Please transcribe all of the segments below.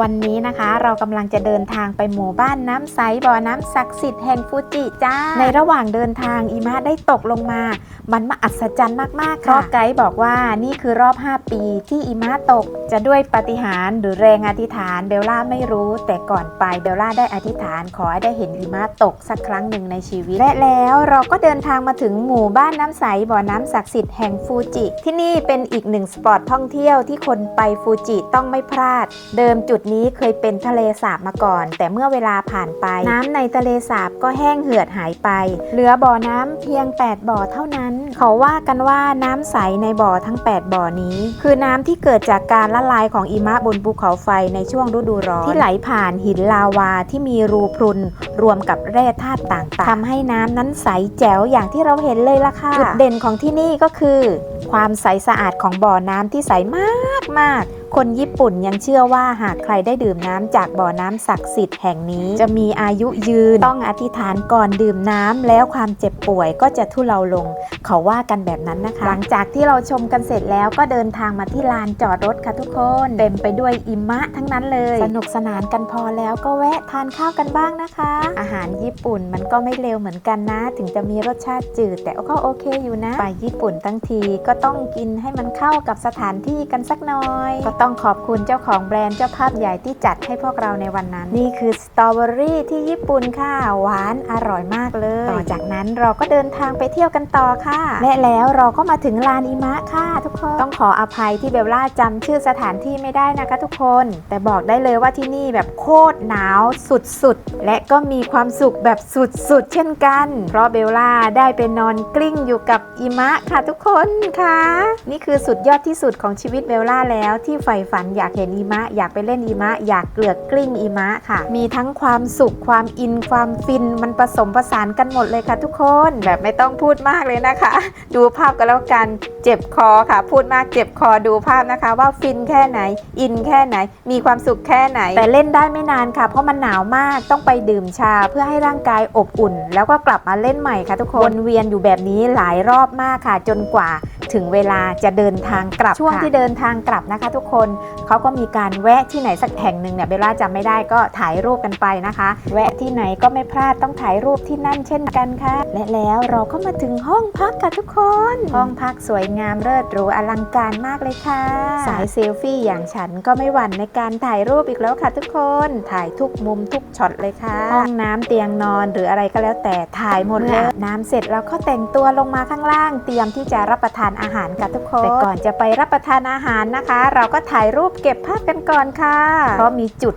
วันนี้นะคะเรากำลังจะเดินทางไปหมู่บ้านน้ำใสบ่อน้ำศักดิ์สิทธิ์แห่งฟูจิจ้า ในระหว่างเดินทางอิมะได้ตกลงมา มันมาอัศจรรย์มากๆค่ะเพราะไกด์บอกว่านี่คือรอบ 5 ปีที่อิมะตกจะด้วยปาฏิหารย์หรือแรงอธิษฐานเบลล่าไม่รู้ แต่ก่อนไปเบลล่าได้อธิษฐาน ขอให้ได้เห็นหิมะตกสักครั้งหนึ่งในชีวิต และแล้วเราก็เดินทางมาถึงหมู่บ้านน้ำใสบ่อน้ำศักดิ์สิทธิ์แห่งฟูจิ ที่นี่เป็นอีกหนึ่งสปอตท่องเที่ยวที่คนไปฟูจิต้องไม่พลาด เดิมจุดนี้เคยเป็นทะเลสาบมาก่อน แต่เมื่อเวลาผ่านไป น้ำในทะเลสาบก็แห้งเหือดหายไป เหลือบ่อน้ำเพียง 8 บ่อเท่านั้น เขาว่ากันว่าน้ำใสในบ่อทั้ง 8 บ่อนี้ คือน้ำที่เกิดจากการละลายของอิมะบนภูเขาไฟในช่วงฤดูร้อนที่ไหลผ่านหินลาวาที่มีรูพรุน รวมกับแร่ธาตุต่างๆทำให้น้ำนั้นใสแจ๋วอย่างที่เราเห็นเลยล่ะค่ะจุดเด่นของที่นี่ก็คือ ความใสสะอาดของบ่อน้ำที่ใสมากมากๆ คนญี่ปุ่นยังเชื่อว่าหากใครได้ดื่มน้ำจากบ่อน้ำศักดิ์สิทธิ์แห่งนี้ จะมีอายุยืนต้องอธิษฐานก่อนดื่มน้ำแล้วความเจ็บป่วยก็จะทุเลาลง เขาว่ากันแบบนั้นนะคะ หลังจากที่เราชมกันเสร็จแล้วก็เดินทางมาที่ลานจอดรถค่ะทุกคนเต็มไปด้วยอิมะทั้งนั้นเลย สนุกสนานกันพอแล้วก็แวะทานข้าวกันบ้างนะคะ อาหารญี่ปุ่นมันก็ไม่เลวเหมือนกันนะ ถึงจะมีรสชาติจืด แต่ก็โอเคอยู่นะไปญี่ปุ่นทั้งทีก็ต้องกินให้มันเข้ากับสถานที่กันสักหน่อยก็ต้องขอบคุณเจ้าของแบรนด์เจ้าภาพใหญ่ที่จัดให้พวกเราในวันนั้น นี่คือสตรอเบอรี่ที่ญี่ปุ่นค่ะ หวานอร่อยมากเลย ต่อจากนั้นเราก็เดินทางไปเที่ยวกันต่อค่ะ และแล้วเราก็มาถึงลานอิมะค่ะทุกคน ต้องขออภัยที่เบลล่าจำชื่อสถานที่ไม่ได้นะคะทุกคน แต่บอกได้เลยว่าที่นี่แบบโคตรหนาวสุดๆ และก็มีความสุขแบบสุดๆ เช่นกัน เพราะเบลล่าได้ไปนอนกลิ้งอยู่กับอิมะค่ะทุกคนค่ะ นี่คือสุดยอดที่สุดของชีวิตเบลล่าแล้วที่ใฝ่ฝันอยากเห็นอิมะ อยากไปเล่นอิมะ อยากเกลือกกลิ้งอิมะค่ะ มีทั้งความสุขความอินความฟินมันผสมผสานกันหมดเลยค่ะทุกคนแบบไม่ต้องพูดมากเลยนะคะ ดูภาพกันแล้วกันเจ็บคอค่ะ พูดมากเจ็บคอดูภาพนะคะ ว่าฟินแค่ไหน อินแค่ไหน มีความสุขแค่ไหน แต่เล่นได้ไม่นานค่ะ เพราะมันหนาวมากต้องไปดื่มชาเพื่อให้ร่างกายอบอุ่น แล้วก็กลับมาเล่นใหม่ค่ะทุกคนวนเวียนอยู่แบบนี้หลายรอบมากค่ะ จนกว่า ถึงเวลาจะเดินทางกลับช่วงที่เดินทางกลับนะคะ ทุกคนเขาก็มีการแวะที่ไหนสักแห่งหนึ่งเนี่ยเบลล่าจำไม่ได้ก็ถ่ายรูปกันไปนะคะ แวะที่ไหนก็ไม่พลาดต้องถ่ายรูปที่นั่นเช่นกันค่ะ และแล้วเราก็มาถึงห้องพักค่ะทุกคน ห้องพักสวยงามเลิศหรูอลังการมากเลยค่ะ สายเซลฟี่อย่างฉันก็ไม่หวั่นในการถ่ายรูปอีกแล้วค่ะทุกคนถ่ายทุกมุมทุกช็อตเลยค่ะ ห้องน้ำเตียงนอนหรืออะไรก็แล้วแต่ถ่ายหมดเลยน้ำเสร็จแล้วก็แต่งตัวลงมาข้างล่าง เตรียมที่จะรับประทานอาหารค่ะทุกคนแต่ก่อนจะไปรับประทานอาหารนะคะ เราก็ถ่ายรูปเก็บภาพกันก่อนค่ะ เพราะมีจุด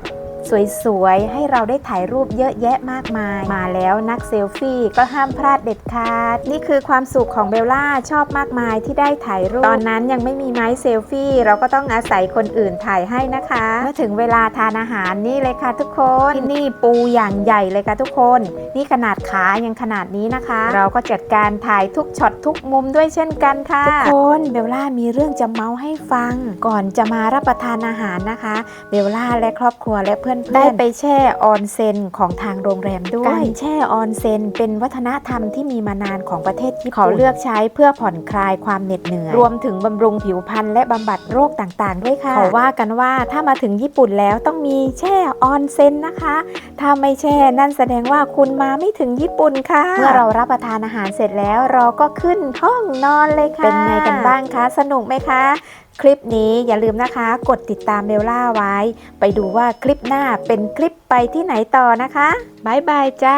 สวยๆ ให้เราได้ถ่ายรูปเยอะแยะมากมาย มาแล้วนักเซลฟี่ก็ห้ามพลาดเด็ดขาด นี่คือความสุขของเบลล่าชอบมากมายที่ได้ถ่ายรูป ตอนนั้นยังไม่มีไม้เซลฟี่ เราก็ต้องอาศัยคนอื่นถ่ายให้นะคะ เมื่อถึงเวลาทานอาหารนี่เลยค่ะทุกคนที่นี่ปูอย่างใหญ่เลยค่ะทุกคน นี่ขนาดขายังขนาดนี้นะคะ เราก็จัดการถ่ายทุกช็อตทุกมุมด้วยเช่นกันค่ะทุกคนเบลล่ามีเรื่องจะเมาส์ให้ฟัง ก่อนจะมารับประทานอาหารนะคะ เบลล่าและครอบครัวและเพื่อพื่อนๆได้ไปแช่ออนเซ็นของทางโรงแรมด้วยการแช่ออนเซ็นเป็นวัฒนธรรมที่มีมานานของประเทศญี่ปุ่นเขาเลือกใช้เพื่อผ่อนคลายความเหน็ดเหนื่อยรวมถึงบำรุงผิวพรรณและบำบัดโรคต่างๆ ด้วยค่ะเขาว่ากันว่าถ้ามาถึงญี่ปุ่นแล้วต้องมีแช่ออนเซ็นนะคะ ถ้าไม่แช่นั่นแสดงว่าคุณมาไม่ถึงญี่ปุ่นค่ะ เมื่อเรารับประทานอาหารเสร็จแล้วเราก็ขึ้นห้องนอนเลยค่ะ เป็นไงกันบ้างคะ สนุกไหมคะคลิปนี้อย่าลืมนะคะ กดติดตามเบลล่าไว้ ไปดูว่าคลิปหน้าเป็นคลิปไปที่ไหนต่อนะคะ บ๊ายบายจ้า